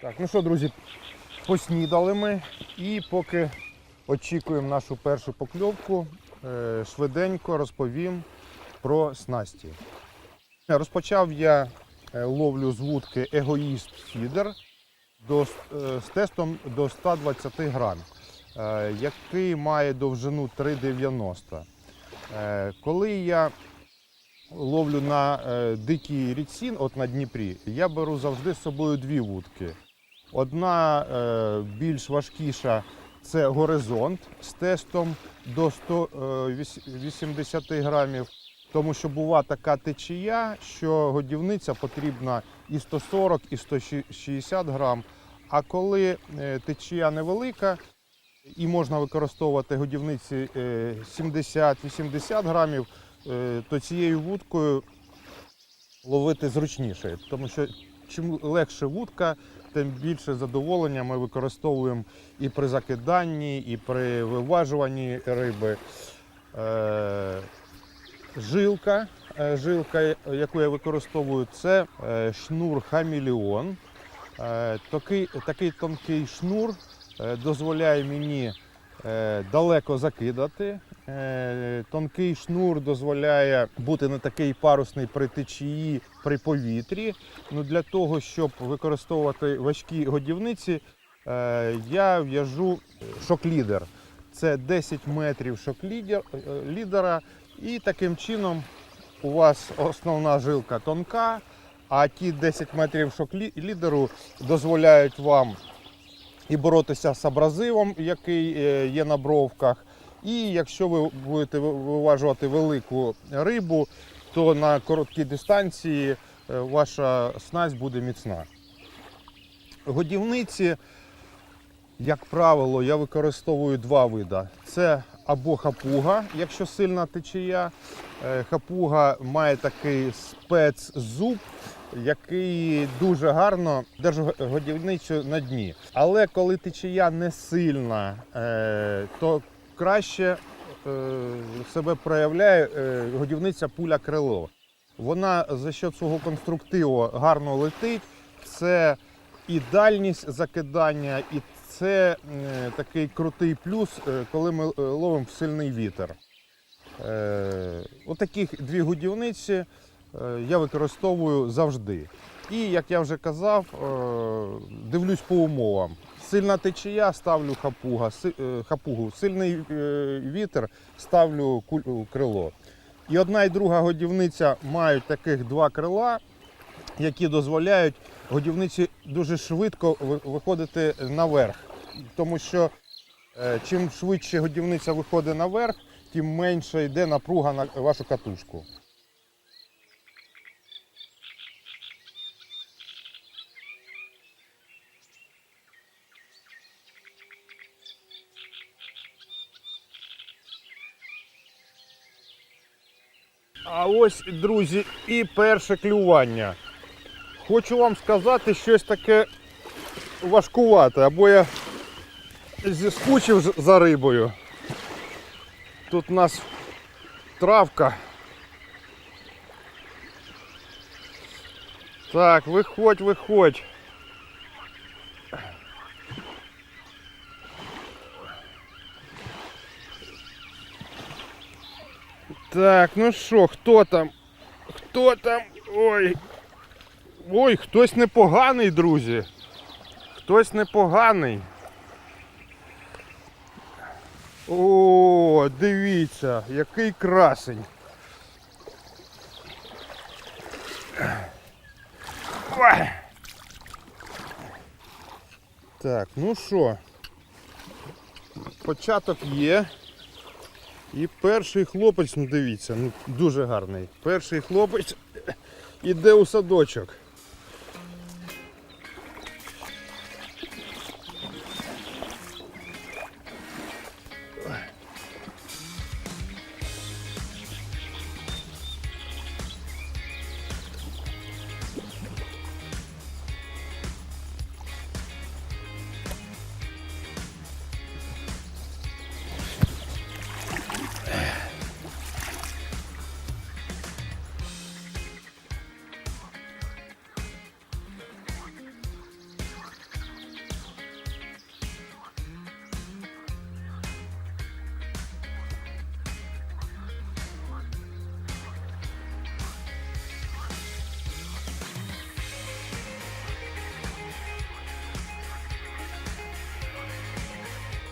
Так, ну що, друзі, поснідали ми і поки очікуємо нашу першу покльовку, е, швиденько розповім про снасті. Розпочав я е, ловлю з вудки егоїст фідер е, з тестом до 120 грам, який має довжину 3,90. Е, Коли я ловлю на дикій річці, от на Дніпрі, я беру завжди з собою дві вудки. Одна е, більш важкіша це горизонт з тестом до 180 грамів, тому що бува така течія, що годівниця потрібна і 140, і 160 грам. А коли е, течія невелика і можна використовувати годівниці е, 70-80 грамів, е, то цією вудкою ловити зручніше, тому що чим легше вудка, тим більше задоволення ми використовуємо і при закиданні, і при виважуванні риби. Е, Жилка, е, жилка, яку я використовую, це е, шнур Хаміліон. Такий, такий тонкий шнур дозволяє мені далеко закидати. Е, Тонкий шнур дозволяє бути не такий парусний при течії, при повітрі. Ну, для того, щоб використовувати важкі годівниці, е, я в'яжу шок-лідер. Це 10 метрів шок-лідер- е, лідера. І таким чином у вас основна жилка тонка, а ті 10 метрів шок-лідеру дозволяють вам і боротися з абразивом, який є на бровках. І якщо ви будете виважувати велику рибу, то на короткій дистанції е, ваша снасть буде міцна. Годівниці, як правило, я використовую два види. Це або хапуга, якщо сильна течія. Е, Хапуга має такий спецзуб, який дуже гарно держить годівницю на дні. Але коли течія не сильна, е, то краще е, себе проявляє е, годівниця пуля крило. Вона за счет свого конструктиву гарно летить. Це і дальність закидання, і це е, такий крутий плюс, коли ми ловимо сильний вітер. Отаких дві годівниці я використовую завжди. І як я вже казав, дивлюсь по умовам. Сильна течія ставлю хапуга, е, хапугу, сильний е, вітер ставлю крило. І одна і друга годівниця мають таких два крила, які дозволяють годівниці дуже швидко виходити наверх. Тому що е, чим швидше годівниця виходить наверх, тим менше йде напруга на вашу катушку. А ось, друзі, і перше клювання. Хочу вам сказати щось таке важкувате, або я зіскучив за рибою. Тут у нас травка. Так, виходь, виходь. Так, ну що, хто там? Хто там? Ой. Ой, хтось непоганий, друзі. Хтось непоганий. О, дивіться, який красень. Ой. Так, ну що, початок є. І перший хлопець, ну дивіться, ну дуже гарний. Перший хлопець іде у садочок.